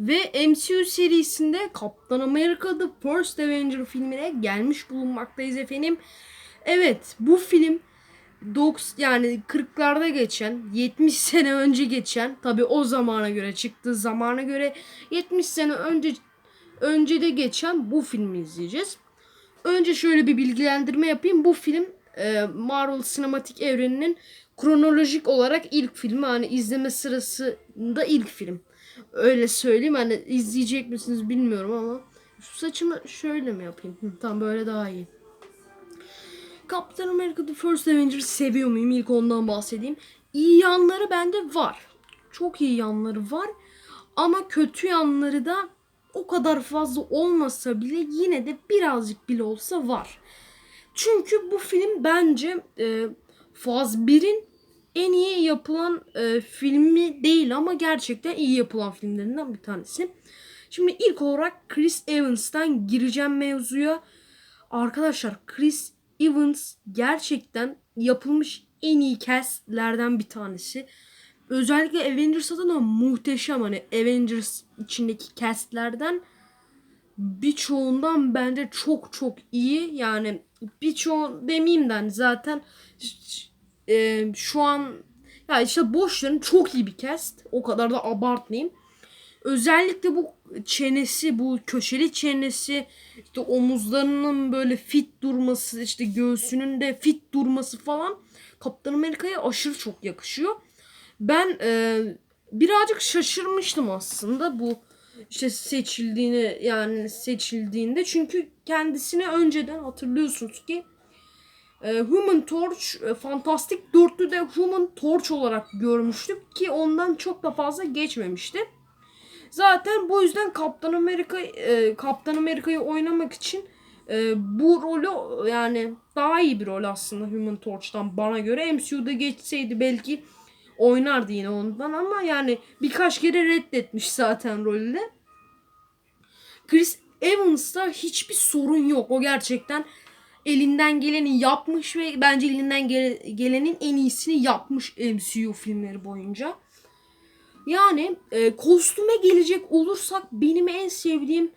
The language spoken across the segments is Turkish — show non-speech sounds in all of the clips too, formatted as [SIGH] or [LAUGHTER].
Ve MCU serisinde Kaptan Amerika The First Avenger filmine gelmiş bulunmaktayız efendim. Evet bu film 90 yani 40'larda geçen 70 [LAUGHS] sene önce geçen tabi o zamana göre çıktığı zamana göre 70 sene önce önce de geçen bu filmi izleyeceğiz. Önce şöyle bir bilgilendirme yapayım. Bu film e, Marvel sinematik evreninin kronolojik olarak ilk filmi hani izleme sırasında ilk film. Öyle söyleyeyim hani izleyecek misiniz bilmiyorum ama şu saçımı şöyle mi yapayım? Hı, tamam böyle daha iyi. Captain America The First Avenger seviyor muyum? İlk ondan bahsedeyim. İyi yanları bende var. Çok iyi yanları var. Ama kötü yanları da o kadar fazla olmasa bile yine de birazcık bile olsa var. Çünkü bu film bence e, Faz 1'in en iyi yapılan e, filmi değil ama gerçekten iyi yapılan filmlerinden bir tanesi. Şimdi ilk olarak Chris Evans'tan gireceğim mevzuya. Arkadaşlar Chris Evans gerçekten yapılmış en iyi castlerden bir tanesi. Özellikle Avengers'ta da muhteşem hani Avengers içindeki castlerden birçoğundan bence çok çok iyi. Yani birçoğu demeyeyim de hani zaten e, şu an ya işte boşların çok iyi bir cast. O kadar da abartmayayım. Özellikle bu çenesi, bu köşeli çenesi, işte omuzlarının böyle fit durması, işte göğsünün de fit durması falan Kaptan Amerika'ya aşırı çok yakışıyor. Ben e, birazcık şaşırmıştım aslında bu işte seçildiğini yani seçildiğinde çünkü kendisini önceden hatırlıyorsunuz ki e, Human Torch e, Fantastik Dörtlü'de Human Torch olarak görmüştük ki ondan çok da fazla geçmemişti. Zaten bu yüzden Kaptan Amerika e, Kaptan Amerika'yı oynamak için e, bu rolü yani daha iyi bir rol aslında Human Torch'tan bana göre. MCU'da geçseydi belki oynardı yine ondan ama yani birkaç kere reddetmiş zaten rolünde. Chris Evans'ta hiçbir sorun yok. O gerçekten elinden geleni yapmış ve bence elinden gele- gelenin en iyisini yapmış MCU filmleri boyunca. Yani e, kostüme gelecek olursak benim en sevdiğim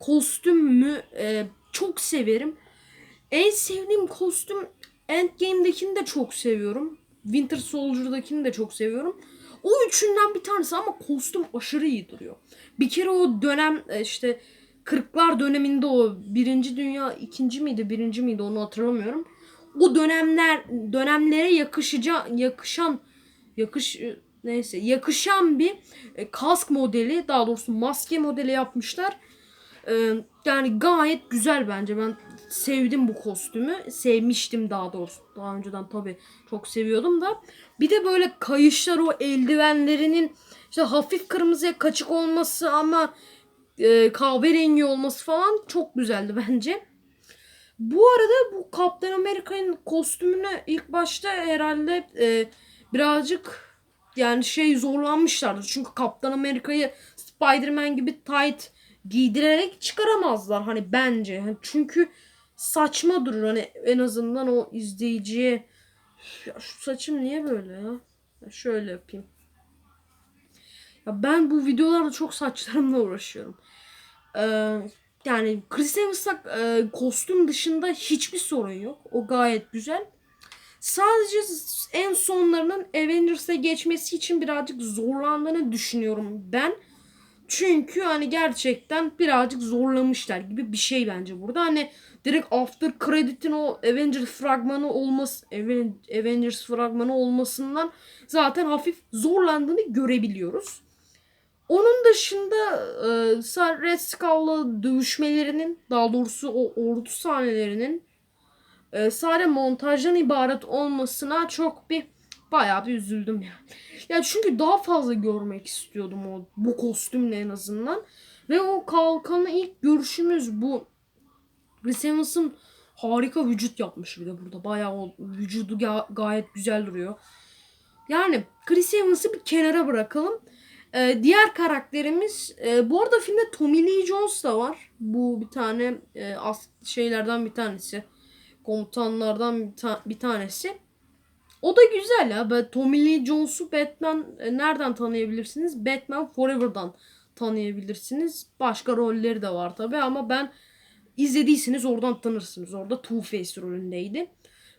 kostümü e, çok severim. En sevdiğim kostüm Endgame'dekini de çok seviyorum. Winter Soldier'dakini de çok seviyorum. O üçünden bir tanesi ama kostüm aşırı iyi duruyor. Bir kere o dönem e, işte 40'lar döneminde o birinci dünya ikinci miydi birinci miydi onu hatırlamıyorum. O dönemler dönemlere yakışaca yakışan yakış neyse yakışan bir e, kask modeli daha doğrusu maske modeli yapmışlar. E, yani gayet güzel bence ben sevdim bu kostümü sevmiştim daha doğrusu daha önceden tabi çok seviyordum da bir de böyle kayışlar o eldivenlerinin işte hafif kırmızıya kaçık olması ama e, kahverengi olması falan çok güzeldi bence. Bu arada bu Kaptan Amerika'nın kostümünü ilk başta herhalde e, birazcık yani şey zorlanmışlardı. Çünkü Kaptan Amerika'yı Spider-Man gibi tight giydirerek çıkaramazlar hani bence. Hani çünkü saçma durur hani en azından o izleyiciye ya şu saçım niye böyle ya? ya şöyle yapayım. Ya ben bu videolarda çok saçlarımla uğraşıyorum. Ee, yani Chris Evans'la e, kostüm dışında hiçbir sorun yok. O gayet güzel. Sadece en sonlarının Avengers'a geçmesi için birazcık zorlandığını düşünüyorum ben. Çünkü hani gerçekten birazcık zorlamışlar gibi bir şey bence burada. Hani direkt after credit'in o Avengers fragmanı olması Avengers fragmanı olmasından zaten hafif zorlandığını görebiliyoruz. Onun dışında e, Red Skull'la dövüşmelerinin daha doğrusu o ordu sahnelerinin e, sadece montajdan ibaret olmasına çok bir bayağı bir üzüldüm yani. Ya çünkü daha fazla görmek istiyordum o bu kostümle en azından. Ve o kalkanı ilk görüşümüz bu Chris Evans'ın harika vücut yapmış bir de burada. Bayağı o vücudu ga- gayet güzel duruyor. Yani Chris Evans'ı bir kenara bırakalım. Ee, diğer karakterimiz e, bu arada filmde Tommy Lee Jones da var. Bu bir tane e, as şeylerden bir tanesi. Komutanlardan bir, ta- bir tanesi. O da güzel ya. Ben Tommy Lee Jones'u Batman e, nereden tanıyabilirsiniz? Batman Forever'dan tanıyabilirsiniz. Başka rolleri de var tabi ama ben izlediyseniz oradan tanırsınız. Orada Two-Face rolündeydi.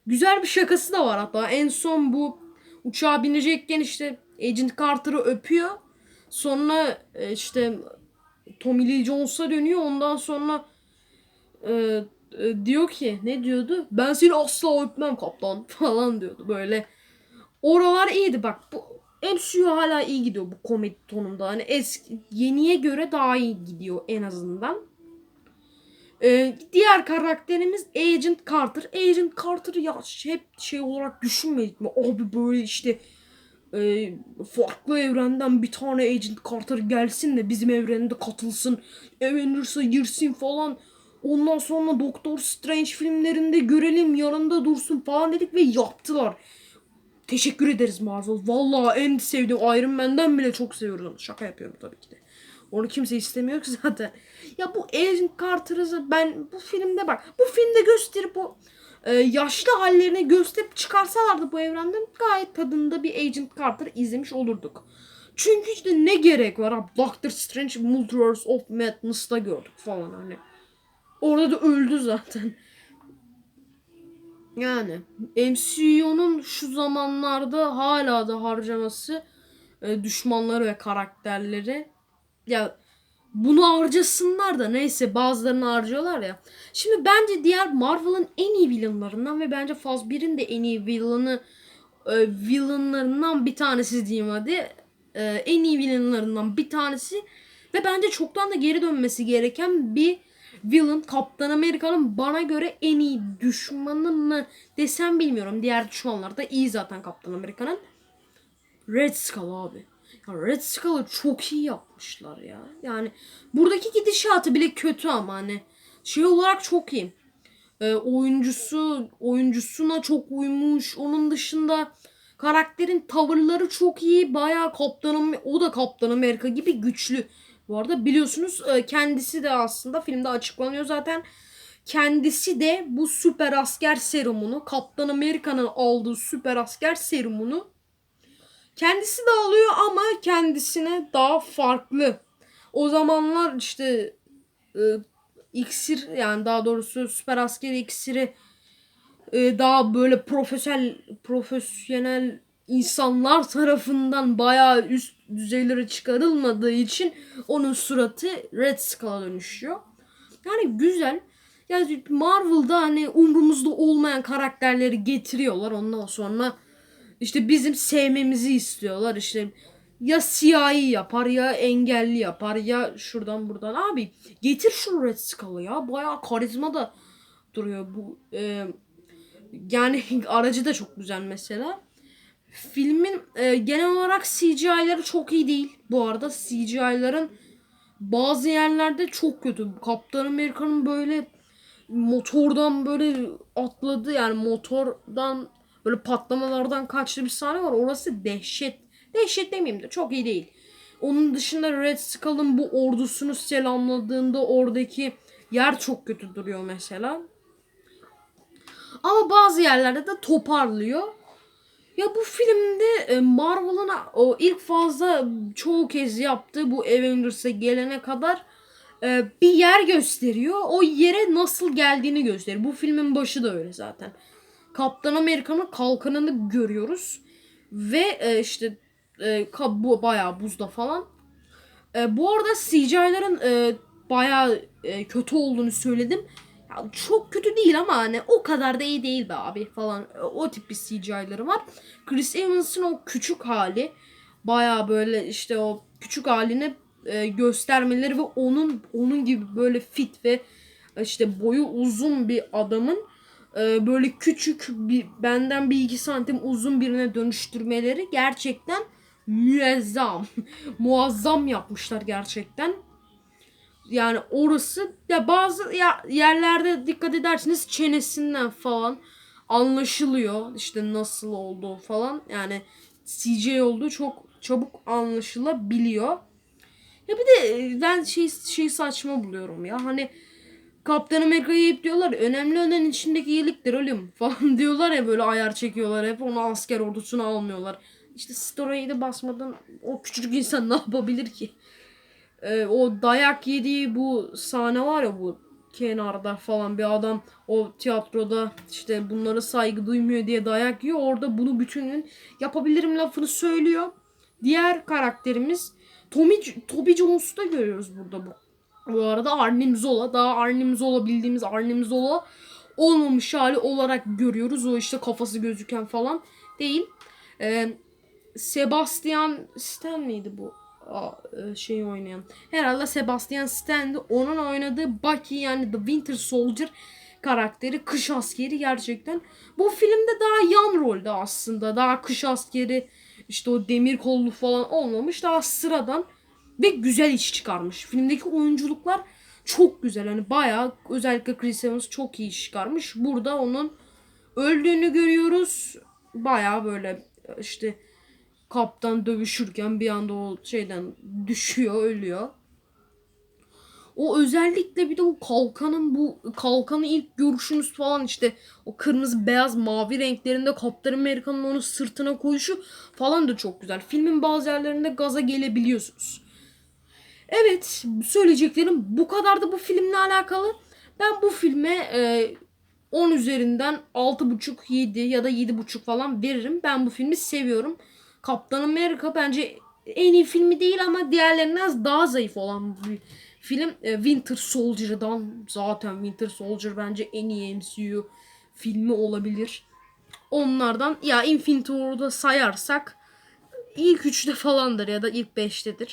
Güzel bir şakası da var hatta. En son bu uçağa binecekken işte Agent Carter'ı öpüyor. Sonra e, işte Tommy Lee Jones'a dönüyor. Ondan sonra e, e, diyor ki ne diyordu? Ben seni asla öpmem kaptan [LAUGHS] falan diyordu böyle. Oralar iyiydi bak bu MCU hala iyi gidiyor bu komedi tonunda. Hani eski yeniye göre daha iyi gidiyor en azından. Ee, diğer karakterimiz Agent Carter. Agent Carter'ı ya hep şey olarak düşünmedik mi? Abi böyle işte e, farklı evrenden bir tane Agent Carter gelsin de bizim evrende katılsın. Avengers'a girsin falan. Ondan sonra Doctor Strange filmlerinde görelim yanında dursun falan dedik ve yaptılar. Teşekkür ederiz Marvel. Vallahi en sevdiğim Iron Man'den bile çok seviyorum. Şaka yapıyorum tabii ki de. Onu kimse istemiyor ki [LAUGHS] zaten. Ya bu Agent Carter'ı ben bu filmde bak. Bu filmde gösterip o e, yaşlı hallerini gösterip çıkarsalardı bu evrenden gayet tadında bir Agent Carter izlemiş olurduk. Çünkü işte ne gerek var ha Doctor Strange Multiverse of Madness'ta gördük falan hani. Orada da öldü zaten. Yani MCU'nun şu zamanlarda hala da harcaması e, düşmanları ve karakterleri ya bunu harcasınlar da neyse bazılarını harcıyorlar ya. Şimdi bence diğer Marvel'ın en iyi villainlarından ve bence Faz 1'in de en iyi villainı e, villainlarından bir tanesi diyeyim hadi. E, en iyi villainlarından bir tanesi ve bence çoktan da geri dönmesi gereken bir villain Kaptan Amerika'nın bana göre en iyi düşmanı mı desem bilmiyorum. Diğer düşmanlar da iyi zaten Kaptan Amerika'nın. Red Skull abi. Ya Red Skull'ı çok iyi yapmışlar ya. Yani buradaki gidişatı bile kötü ama hani şey olarak çok iyi. Ee, oyuncusu oyuncusuna çok uymuş. Onun dışında karakterin tavırları çok iyi. Bayağı Kaptan o da Kaptan Amerika gibi güçlü. Bu arada biliyorsunuz e, kendisi de aslında filmde açıklanıyor zaten. Kendisi de bu süper asker serumunu Kaptan Amerika'nın aldığı süper asker serumunu kendisi de alıyor ama kendisine daha farklı. O zamanlar işte e, iksir yani daha doğrusu süper asker iksiri e, daha böyle profesyonel profesyonel insanlar tarafından bayağı üst düzeylere çıkarılmadığı için onun suratı Red Skull'a dönüşüyor. Yani güzel. Yani Marvel'da hani umrumuzda olmayan karakterleri getiriyorlar. Ondan sonra işte bizim sevmemizi istiyorlar. İşte ya siyahi yapar ya engelli yapar ya şuradan buradan. Abi getir şu Red Skull'ı ya. Bayağı karizma da duruyor bu. E, yani [LAUGHS] aracı da çok güzel mesela. Filmin e, genel olarak CGI'ları çok iyi değil. Bu arada CGI'ların bazı yerlerde çok kötü. Kaptan Amerika'nın böyle motordan böyle atladı yani motordan böyle patlamalardan kaçtı bir sahne var. Orası dehşet. Dehşet demeyeyim de çok iyi değil. Onun dışında Red Skull'ın bu ordusunu selamladığında oradaki yer çok kötü duruyor mesela. Ama bazı yerlerde de toparlıyor. Ya bu filmde e, Marvel'ın o ilk fazla çoğu kez yaptığı bu Avengers'a gelene kadar e, bir yer gösteriyor. O yere nasıl geldiğini gösteriyor. Bu filmin başı da öyle zaten. Kaptan Amerika'nın kalkanını görüyoruz. Ve e, işte bu bayağı buzda falan. Bu arada CGI'ların bayağı kötü olduğunu söyledim çok kötü değil ama hani o kadar da iyi değil be abi falan. O tip bir CGI'ları var. Chris Evans'ın o küçük hali baya böyle işte o küçük halini e, göstermeleri ve onun onun gibi böyle fit ve işte boyu uzun bir adamın e, böyle küçük bir benden bir iki santim uzun birine dönüştürmeleri gerçekten müezzam. [LAUGHS] Muazzam yapmışlar gerçekten yani orası ya bazı yerlerde dikkat edersiniz çenesinden falan anlaşılıyor işte nasıl olduğu falan yani CJ olduğu çok çabuk anlaşılabiliyor. Ya bir de ben şey şey saçma buluyorum ya hani Kaptan Amerika'yı hep diyorlar önemli olan içindeki iyiliktir oğlum [LAUGHS] falan diyorlar ya böyle ayar çekiyorlar hep onu asker ordusuna almıyorlar. İşte story'e de basmadan o küçücük insan [LAUGHS] ne yapabilir ki? e, o dayak yediği bu sahne var ya bu kenarda falan bir adam o tiyatroda işte bunlara saygı duymuyor diye dayak yiyor. Orada bunu bütünün yapabilirim lafını söylüyor. Diğer karakterimiz Tommy, Toby Jones'u da görüyoruz burada bu. Bu arada Arnim Zola daha Arnim Zola bildiğimiz Arnim Zola olmamış hali olarak görüyoruz. O işte kafası gözüken falan değil. Ee, Sebastian Stan miydi bu? Şeyi oynayan. Herhalde Sebastian Stan'dı. Onun oynadığı Bucky yani The Winter Soldier karakteri kış askeri gerçekten. Bu filmde daha yan rolde aslında. Daha kış askeri işte o demir kollu falan olmamış. Daha sıradan ve güzel iş çıkarmış. Filmdeki oyunculuklar çok güzel. Hani bayağı özellikle Chris Evans çok iyi iş çıkarmış. Burada onun öldüğünü görüyoruz. Bayağı böyle işte kaptan dövüşürken bir anda o şeyden düşüyor, ölüyor. O özellikle bir de o kalkanın bu kalkanı ilk görüşünüz falan işte o kırmızı beyaz mavi renklerinde Kaptan Amerika'nın onu sırtına koyuşu falan da çok güzel. Filmin bazı yerlerinde gaza gelebiliyorsunuz. Evet söyleyeceklerim bu kadardı bu filmle alakalı. Ben bu filme e, 10 üzerinden 6.5 7 ya da 7.5 falan veririm. Ben bu filmi seviyorum. Kaptan Amerika bence en iyi filmi değil ama diğerlerinden daha zayıf olan bir film. E, Winter Soldier'dan zaten Winter Soldier bence en iyi MCU filmi olabilir. Onlardan ya Infinity War'da sayarsak ilk üçte falandır ya da ilk beştedir.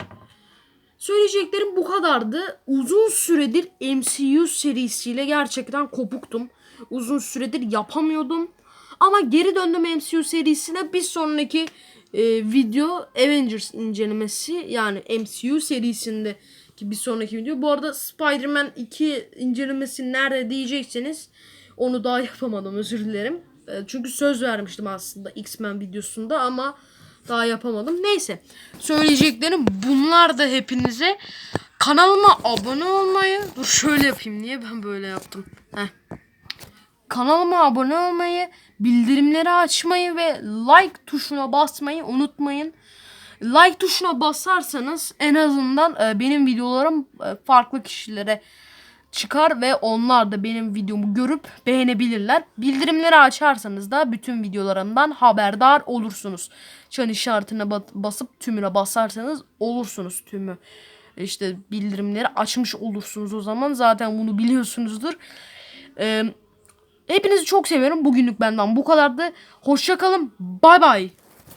Söyleyeceklerim bu kadardı. Uzun süredir MCU serisiyle gerçekten kopuktum. Uzun süredir yapamıyordum. Ama geri döndüm MCU serisine. Bir sonraki e, video Avengers incelemesi yani MCU serisinde ki bir sonraki video. Bu arada Spider-Man 2 incelemesi nerede diyecekseniz onu daha yapamadım özür dilerim. E, çünkü söz vermiştim aslında X-Men videosunda ama daha yapamadım. Neyse. Söyleyeceklerim bunlar da hepinize. Kanalıma abone olmayı. Dur şöyle yapayım. Niye ben böyle yaptım? Heh. Kanalıma abone olmayı, bildirimleri açmayı ve like tuşuna basmayı unutmayın. Like tuşuna basarsanız en azından e, benim videolarım e, farklı kişilere çıkar ve onlar da benim videomu görüp beğenebilirler. Bildirimleri açarsanız da bütün videolarımdan haberdar olursunuz. Çan işaretine ba- basıp tümüne basarsanız olursunuz tümü. İşte bildirimleri açmış olursunuz o zaman. Zaten bunu biliyorsunuzdur. Ee, hepinizi çok seviyorum. Bugünlük benden bu kadardı. Hoşçakalın. Bay bay.